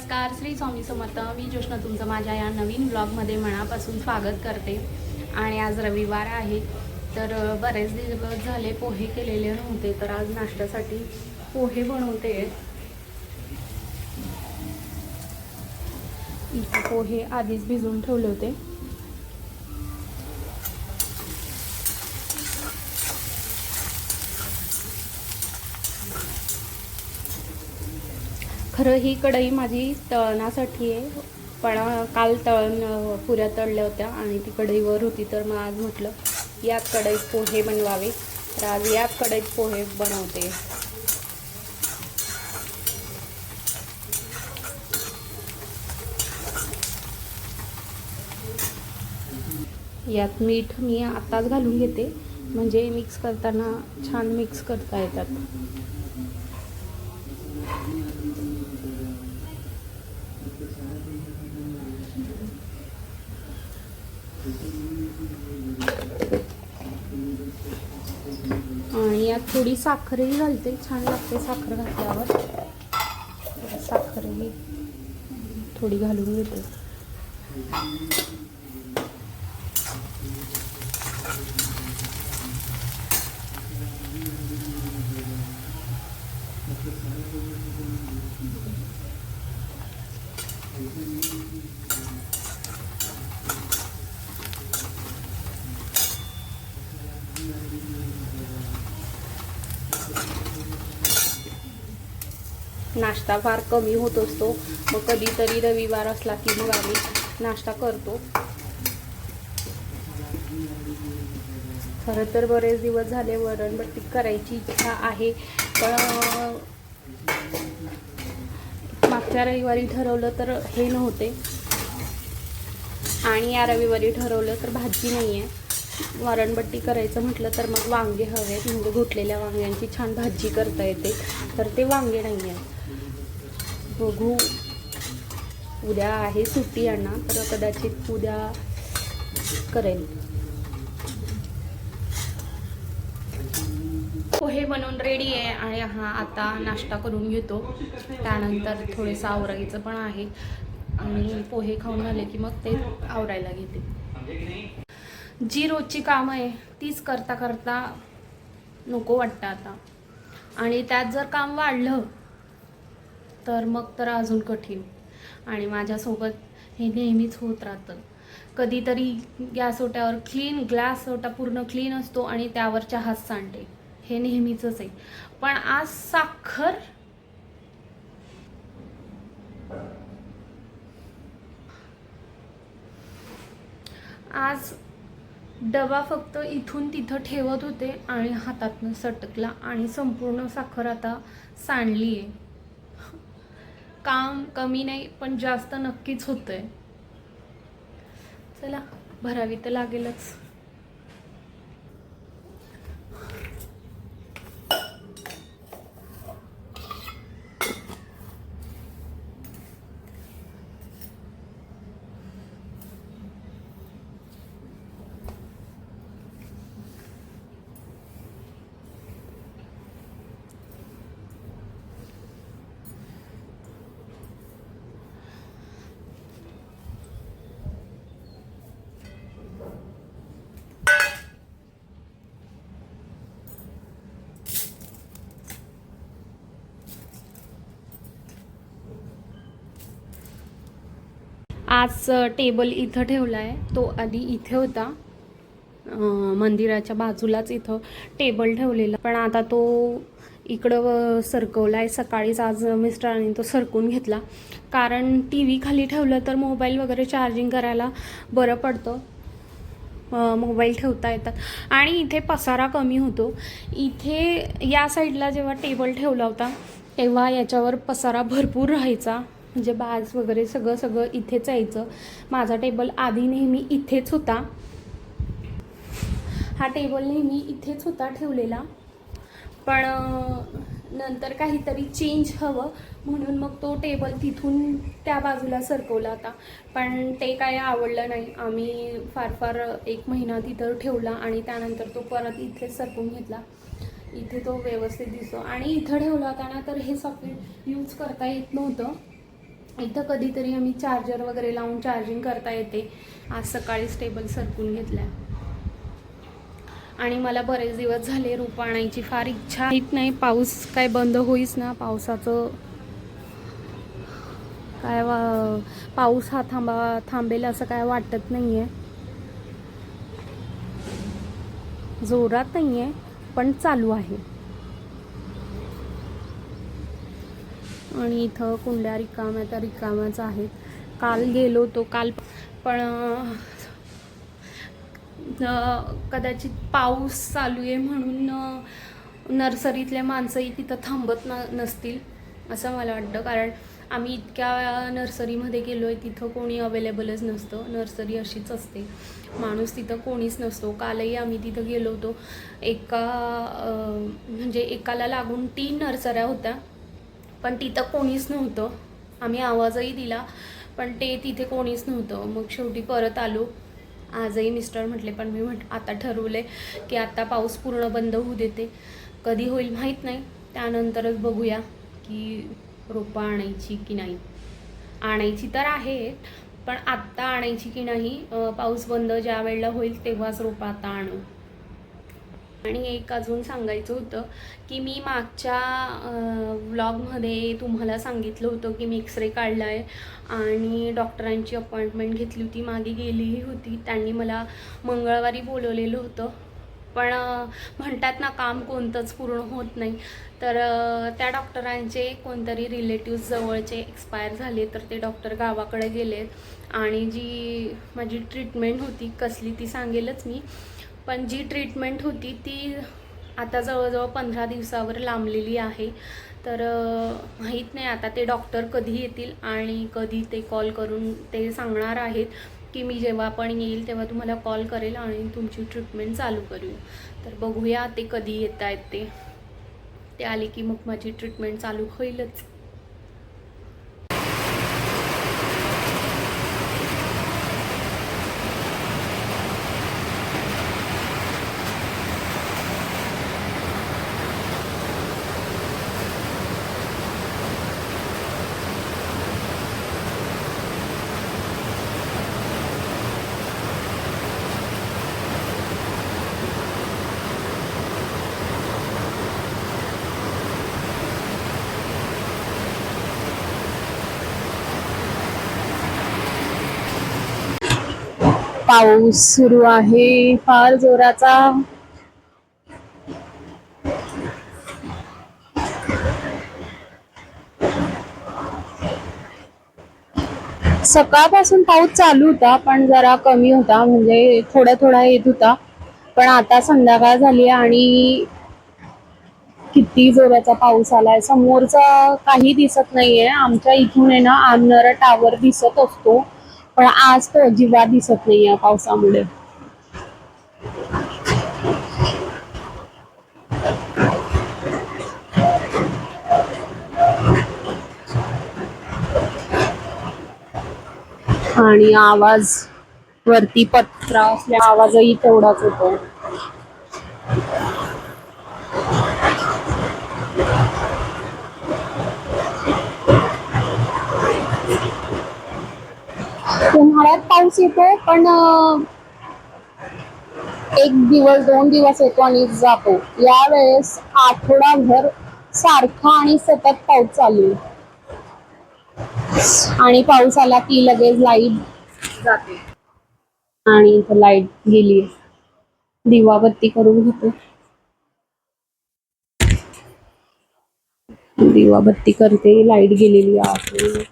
नमस्कार श्री स्वामी समर्थ. मी जोष्ण तुमचं माझ्या या नवीन ब्लॉगमध्ये मनापासून स्वागत करते. आणि आज रविवार आहे तर बरेच दिवस झाले पोहे केलेले नव्हते तर आज नाश्त्यासाठी पोहे बनवते. पोहे आधीच भिजवून ठेवले होते. खरं ही कढई माझी तळणासाठी आहे. पण काल तळण पुऱ्या तळल्या होत्या आणि ती कढईवर होती तर मग आज म्हटलं याच कढईत पोहे बनवावे. तर आज याच कढईत पोहे बनवते. यात मीठ मी आताच घालून घेते. म्हणजे मिक्स करताना छान मिक्स करता येतात आणि यात थोडी साखरही घालते. छान लागते साखर घातल्यावर. साखरही थोडी घालून घेते. नाश्ता फार कमी होत असतो. मग कधीतरी रविवार असला की मग आम्ही नाश्ता करतो. खरं तर बरेच दिवस झाले वरणबट्टी करायची इच्छा आहे पण मागच्या रविवारी ठरवलं तर हे नव्हते. आणि या रविवारी ठरवलं तर भाजी नाही आहे वरणबट्टी करायचं म्हटलं तर मग वांगे हवे म्हणजे घुटलेल्या वांग्यांची छान भाजी करता येते. तर ते वांगे नाही आहे बघू. उद्या आहे सुट्टी यांना तर कदाचित उद्या करेल पोहे बनवून रेडी आहे आणि हा आता नाश्ता करून घेतो. त्यानंतर थोडेसं आवरायचं पण आहे. आणि पोहे खाऊन झाले की मग ते आवरायला घेते. जी रोजची कामं आहे तीच करता करता नको वाटतं आता. आणि त्यात जर काम वाढलं तर मग तर अजून कठीण. आणि माझ्यासोबत हे नेहमीच होत राहतं. कधीतरी गॅस ओट्यावर क्लीन ग्लास ओटा पूर्ण क्लीन असतो आणि त्यावर चहा सांडते. हे नेहमीच आहे. पण आज साखर आज डबा फक्त इथून तिथं ठेवत होते आणि हातातनं सटकला आणि संपूर्ण साखर आता सांडली आहे काम कमी नाही पण जास्त नक्कीच होतंय. चला भरावी तर लागेलच. आज टेबल इथं ठेवला आहे तो आधी इथे होता. मंदिराच्या बाजूलाच इथं टेबल ठेवलेला. पण आता तो इकडं सरकवला आहे सकाळीच आज मिस्टरांनी तो सरकून घेतला. कारण टी व्ही खाली ठेवलं तर मोबाईल वगैरे चार्जिंग करायला बरं पडतं. मोबाईल ठेवता येतात. आणि इथे पसारा कमी होतो. इथे या साईडला जेव्हा टेबल ठेवला होता तेव्हा याच्यावर पसारा भरपूर राहायचा. म्हणजे बाज वगैरे सगळं सगळं इथेच यायचं. माझा टेबल आधी नेहमी इथेच होता. हा टेबल नेहमी इथेच होता ठेवलेला. पण नंतर काहीतरी चेंज हवं म्हणून मग तो टेबल तिथून त्या बाजूला सरकवला होता. पण ते काय आवडलं नाही. आम्ही फार फार एक महिना तिथं ठेवला आणि त्यानंतर तो परत इथेच सरकवून घेतला. इथे तो व्यवस्थित दिसतो. आणि इथं ठेवला होता ना तर हे सॉकेट यूज करता येत नव्हतं. इथं कधीतरी आम्ही चार्जर वगैरे लावून चार्जिंग करता येते. आज सकाळीच टेबल सरकून घेतल्या. आणि मला बरेच दिवस झाले रोप आणायची फार इच्छा येत नाही पाऊस काय बंद होईच ना पावसाचं काय वा पाऊस हा थांबा थांबेल असं काय वाटत नाही आहे जोरात नाही आहे पण चालू आहे. आणि इथं कुंड्या रिकाम्या त्या रिकाम्याच आहेत. काल गेलो तो काल पण कदाचित पाऊस चालू आहे म्हणून नर्सरीतले नर्सरीतल्या माणसंही तिथं थांबत न नसतील असं मला वाटतं. कारण आम्ही इतक्या नर्सरीमध्ये गेलो आहे तिथं कोणी अवेलेबलच नसतं. नर्सरी अशीच असते. माणूस तिथं कोणीच नसतो. कालही आम्ही तिथं गेलो होतो. एका म्हणजे एकाला लागून तीन नर्सऱ्या होत्या. पण तिथं कोणीच नव्हतं. आम्ही आवाजही दिला पण ते तिथे कोणीच नव्हतं. मग शेवटी परत आलो. आजही मिस्टर म्हटले पण मी म्हट आता ठरवले की आता पाऊस पूर्ण बंद होऊ देते. कधी होईल माहीत नाही. त्यानंतरच बघूया की रोपं आणायची की नाही. आणायची तर आहे पण आत्ता आणायची की नाही पाऊस बंद ज्या वेळेला होईल तेव्हाच रोपं आता आणू. आणि एक अजून सांगायचं होतं की मी मागच्या व्लॉगमध्ये तुम्हाला सांगितलं होतं की मी एक्सरे काढला आहे आणि डॉक्टरांची अपॉइंटमेंट घेतली होती मागे गेलीही होती. त्यांनी मला मंगळवारी बोलवलेलं होतं. पण म्हणतात ना काम कोणतंच पूर्ण होत नाही. तर त्या डॉक्टरांचे कोणतरी रिलेटिव्ह जवळचे एक्सपायर झाले तर ते डॉक्टर गावाकडे गेलेत. आणि जी माझी ट्रीटमेंट होती कसली ती सांगेलच मी. पण जी ट्रीटमेंट होती ती आता जवळजवळ पंधरा दिवसावर लांबलेली आहे. तर माहीत नाही आता ते डॉक्टर कधी येतील आणि कधी ते कॉल करून ते सांगणार आहेत की मी जेव्हा पण येईल तेव्हा तुम्हाला कॉल करेल आणि तुमची ट्रीटमेंट चालू करू तर बघूया ते कधी येत आहेत ते. ते आले की मग माझी ट्रीटमेंट चालू होईलच. पाऊस सुरू आहे फार जोराचा. सकाळपासून पाऊस चालू होता पण जरा कमी होता म्हणजे थोडा थोडा येत होता. पण आता संध्याकाळ झाली आणि किती जोराचा पाऊस आलाय. समोरचा काही दिसत नाहीये. आमच्या इथून आहे ना आमनारा टावर दिसत असतो. पण आज तो अजिबात दिसत नाहीये पावसामुळे. आणि आवाज वरती पत्रा असल्या आवाजही तेवढाच होतो उन्हाळ्यात पाऊस येतो पण एक दिवस दोन दिवस येतो आणि जातो. यावेळेस आठवडाभर सारखा आणि सतत पाऊस चालू आणि पाऊस आला की लगेच लाइट जाते. आणि इथं लाइट गेली. दिवाबत्ती करून घेतो. दिवाबत्ती करते लाइट गेलेली आहे.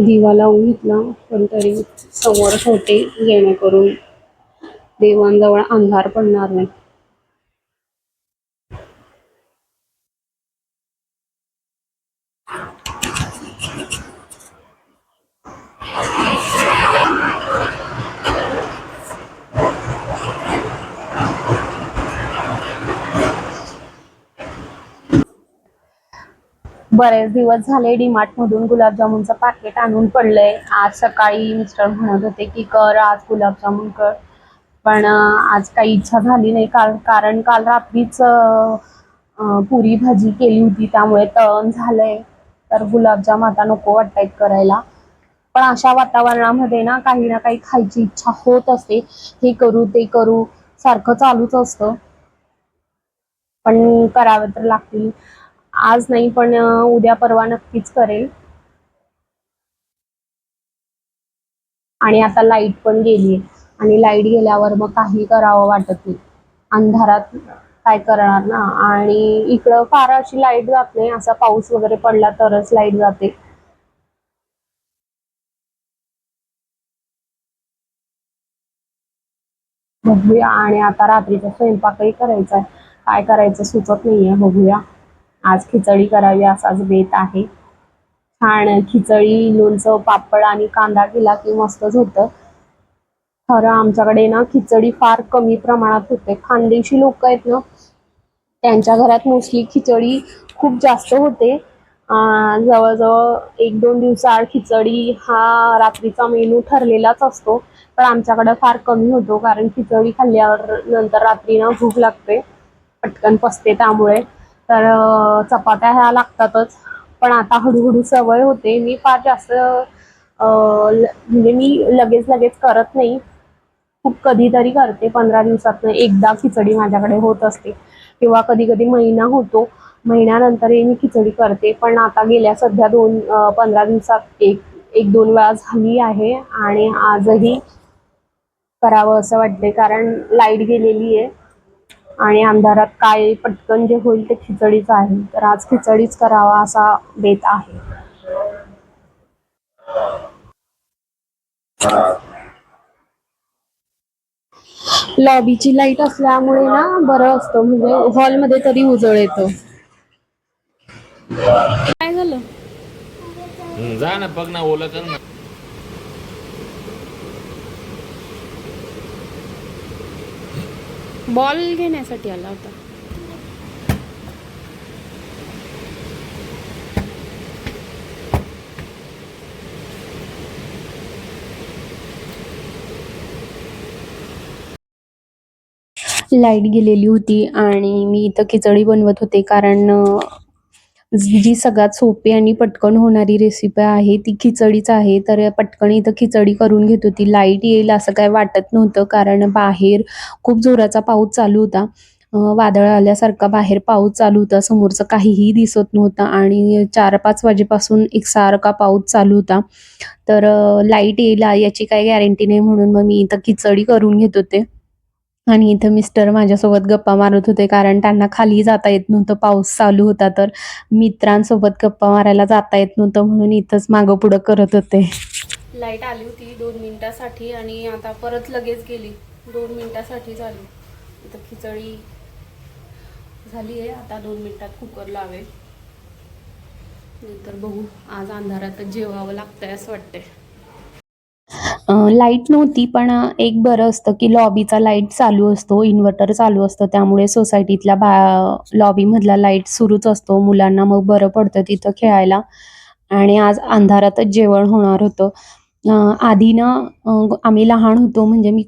दिवा लावून घेतला पण तरी समोर होते जेणेकरून देवांजवळ अंधार पडणार नाही. बरेच दिवस झाले डीमार्ट मधून गुलाबजामुनचं पाकिट आणून पडलंय. आज सकाळी मिस्टर म्हणत होते की कर आज गुलाबजामुन कर. पण आज काही इच्छा झाली नाही. काल कारण काल रात्रीच पुरी भाजी केली होती. त्यामुळे तळण झालंय. तर गुलाबजाम आता नको वाटतायत करायला. पण अशा वातावरणामध्ये ना काही ना काही खायची इच्छा होत असते. हे करू ते करू सारखं चालूच असतं. पण करावे तर लागतील. आज नाही पण उद्या परवा नक्कीच करेल. आणि आता लाइट पण गेली आणि लाइट गेल्यावर मग काही करावं वाटत नाही. अंधारात काय करणार ना? आणि इकडं फार अशी लाइट जात नाही. असा पाऊस वगैरे पडला तरच लाइट जाते. बघूया. आणि आता रात्रीचा स्वयंपाकही करायचा आहे. काय करायचं सुचत नाहीये. बघूया. आज खिचडी करावी असाच बेत आहे. छान खिचडी लोणचं पापड आणि कांदा केला की मस्तच होतं खरं आमच्याकडे ना खिचडी फार कमी प्रमाणात होते. खानदेशी लोक आहेत ना त्यांच्या घरात मोस्टली खिचडी खूप जास्त होते. जवळजवळ एक दोन दिवसाआड खिचडी हा रात्रीचा मेनू ठरलेलाच असतो. पण आमच्याकडे फार कमी होतो कारण खिचडी खाल्ल्यावर नंतर रात्री ना भूक लागते. पटकन पसते त्यामुळे. तर चपात्या ह्या लागतातच. पण आता हळूहळू सवय होते. मी फार जास्त ल- म्हणजे मी लगेच लगेच करत नाही. खूप कधीतरी करते. पंधरा दिवसात एकदा खिचडी माझ्याकडे होत असते. किंवा कधी कधी महिना होतो. महिन्यानंतरही मी खिचडी करते. पण आता गेल्या सध्या दोन पंधरा दिवसात एक एक दोन वेळा झाली आहे. आणि आजही करावं असं वाटते कारण लाइट गेलेली आहे. आणि अंधारात काय पटकन जे होईल ते खिचडीच आहे. तर आज खिचडीच करावा असा बेत आहे. लॉबीची लाइट असल्यामुळे ना बरं असतं. म्हणजे हॉलमध्ये तरी उजळ येतं. काय झालं जा ना बघ ना ओलं कर ना बॉल घेण्यासाठी आला होता. लाइट गेलेली होती आणि मी इथं खिचडी बनवत होते कारण जी सगळ्यात सोपी आणि पटकन होणारी रेसिपी आहे ती खिचडीच आहे. तर पटकन इथं खिचडी करून घेत होती. लाइट येईल असं काय वाटत नव्हतं कारण बाहेर खूप जोराचा पाऊस चालू होता. वादळ आल्यासारखा बाहेर पाऊस चालू होता. समोरचं काहीही दिसत नव्हतं आणि चार पाच वाजेपासून एकसारखा पाऊस चालू होता. तर लाइट येईल याची काही गॅरंटी नाही म्हणून मग मी इथं खिचडी करून घेत होते. आणि इथं मिस्टर माझ्यासोबत गप्पा मारत होते कारण त्यांना खाली जाता येत नव्हतं पाऊस चालू होता तर मित्रांसोबत गप्पा मारायला जाता येत नव्हतं म्हणून इथंच मागं पुढं करत होते. लाइट आली होती दोन मिनिटासाठी आणि आता परत लगेच गेली. दोन मिनिटासाठी झाली. इथं खिचडी झाली आहे. आता दोन मिनिटात कुकर लावेल. नंतर बघू. आज अंधारातच जेवावं लागतंय असं वाटतंय. लाइट नव्हती पण एक बरं असतं की लॉबीचा लाइट चालू असतो इन्व्हर्टर चालू असतं. त्यामुळे सोसायटीतल्या बा लॉबीमधला लाइट सुरूच असतो. मुलांना मग बरं पडतं तिथं खेळायला. आणि आज अंधारातच जेवण होणार होतं. आधी ना आम्ही लहान होतो म्हणजे मी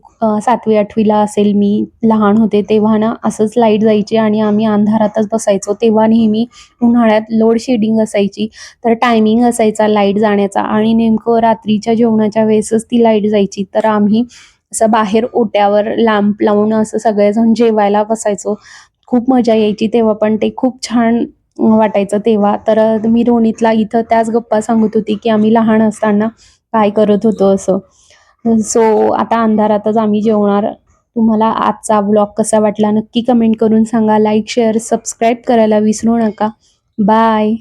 सातवी आठवीला असेल मी लहान होते तेव्हा ना असंच लाइट जायची आणि आम्ही अंधारातच बसायचो. तेव्हा नेहमी उन्हाळ्यात लोड शेडिंग असायची तर टायमिंग असायचा लाइट जाण्याचा आणि नेमकं रात्रीच्या जेवणाच्या वेळेसच ती लाइट जायची. तर आम्ही असं बाहेर ओट्यावर लॅम्प लावून असं सगळेजण जेवायला बसायचो. खूप मजा यायची तेव्हा पण ते खूप छान वाटायचं तेव्हा. तर मी रोनीतला इथं त्याच गप्पा सांगत होती की आम्ही लहान असताना काय करत होतो असं. सो आता अंधारातच आम्ही जेवणार. तुम्हाला आजचा ब्लॉग कसा वाटला नक्की कमेंट करून सांगा. लाईक शेअर सबस्क्राईब करायला विसरू नका. बाय